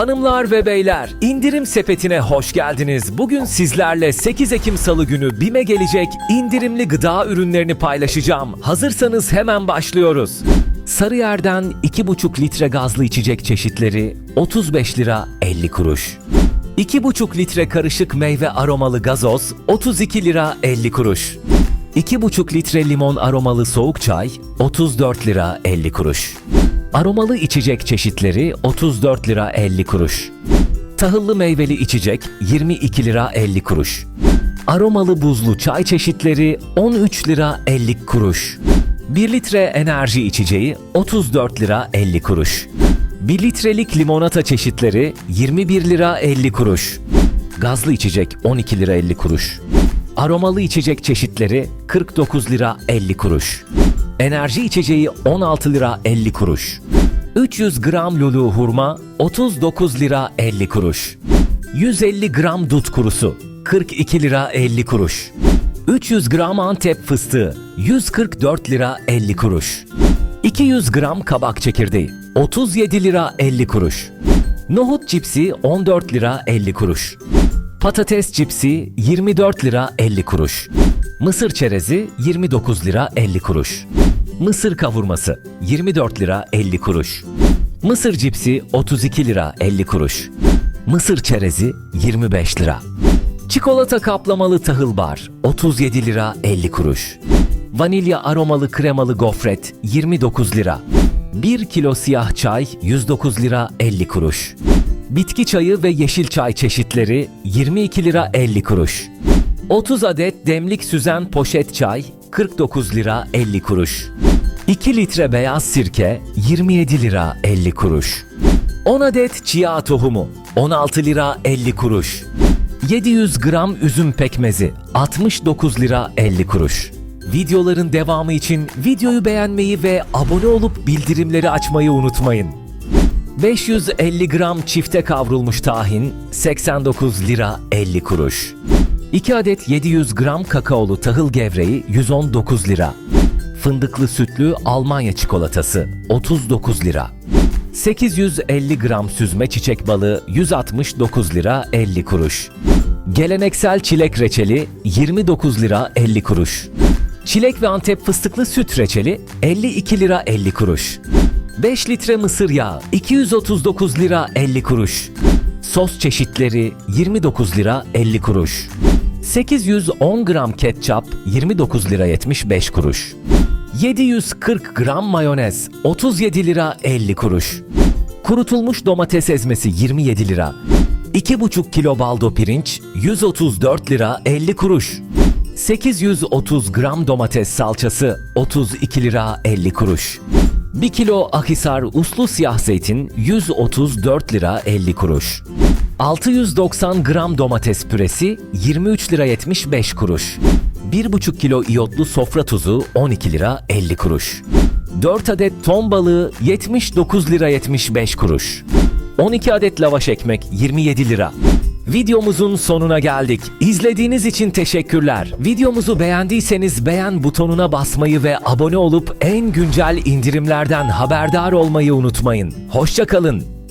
Hanımlar ve beyler, indirim sepetine hoş geldiniz. Bugün sizlerle 8 Ekim Salı günü BİM'e gelecek indirimli gıda ürünlerini paylaşacağım. Hazırsanız hemen başlıyoruz. Sarıyer'den 2,5 litre gazlı içecek çeşitleri 35 lira 50 kuruş. 2,5 litre karışık meyve aromalı gazoz 32 lira 50 kuruş. 2,5 litre limon aromalı soğuk çay 34 lira 50 kuruş. Aromalı içecek çeşitleri 34 lira 50 kuruş. Tahıllı meyveli içecek 22 lira 50 kuruş. Aromalı buzlu çay çeşitleri 13 lira 50 kuruş. 1 litre enerji içeceği 34 lira 50 kuruş. 1 litrelik limonata çeşitleri 21 lira 50 kuruş. Gazlı içecek 12 lira 50 kuruş. Aromalı içecek çeşitleri 49 lira 50 kuruş. Enerji içeceği 16 lira 50 kuruş. 300 gram lulu hurma 39 lira 50 kuruş. 150 gram dut kurusu 42 lira 50 kuruş. 300 gram antep fıstığı 144 lira 50 kuruş. 200 gram kabak çekirdeği 37 lira 50 kuruş. Nohut cipsi 14 lira 50 kuruş. Patates cipsi 24 lira 50 kuruş. Mısır çerezi 29 lira 50 kuruş. Mısır kavurması 24 lira 50 kuruş. Mısır cipsi 32 lira 50 kuruş. Mısır çerezi 25 lira. Çikolata kaplamalı tahıl bar 37 lira 50 kuruş. Vanilya aromalı kremalı gofret 29 lira. 1 kilo siyah çay 109 lira 50 kuruş. Bitki çayı ve yeşil çay çeşitleri 22 lira 50 kuruş. 30 adet demlik süzen poşet çay 49 lira 50 kuruş. 2 litre beyaz sirke 27 lira 50 kuruş. 10 adet chia tohumu 16 lira 50 kuruş. 700 gram üzüm pekmezi 69 lira 50 kuruş. Videoların devamı için videoyu beğenmeyi ve abone olup bildirimleri açmayı unutmayın. 550 gram çifte kavrulmuş tahin 89 lira 50 kuruş. 2 adet 700 gram kakaolu tahıl gevreği 119 lira. Fındıklı sütlü Almanya çikolatası 39 lira. 850 gram süzme çiçek balığı 169 lira 50 kuruş. Geleneksel çilek reçeli 29 lira 50 kuruş. Çilek ve Antep fıstıklı süt reçeli 52 lira 50 kuruş. 5 litre mısır yağı 239 lira 50 kuruş. Sos çeşitleri 29 lira 50 kuruş. 810 gram ketçap 29 lira 75 kuruş. 740 gram mayonez 37 lira 50 kuruş. Kurutulmuş domates ezmesi 27 lira. 2,5 kilo baldo pirinç 134 lira 50 kuruş. 830 gram domates salçası 32 lira 50 kuruş. 1 kilo Akhisar uslu siyah zeytin 134 lira 50 kuruş. 690 gram domates püresi 23 lira 75 kuruş. 1,5 kilo iyotlu sofra tuzu 12 lira 50 kuruş. 4 adet ton balığı 79 lira 75 kuruş. 12 adet lavaş ekmek 27 lira. Videomuzun sonuna geldik. İzlediğiniz için teşekkürler. Videomuzu beğendiyseniz beğen butonuna basmayı ve abone olup en güncel indirimlerden haberdar olmayı unutmayın. Hoşçakalın.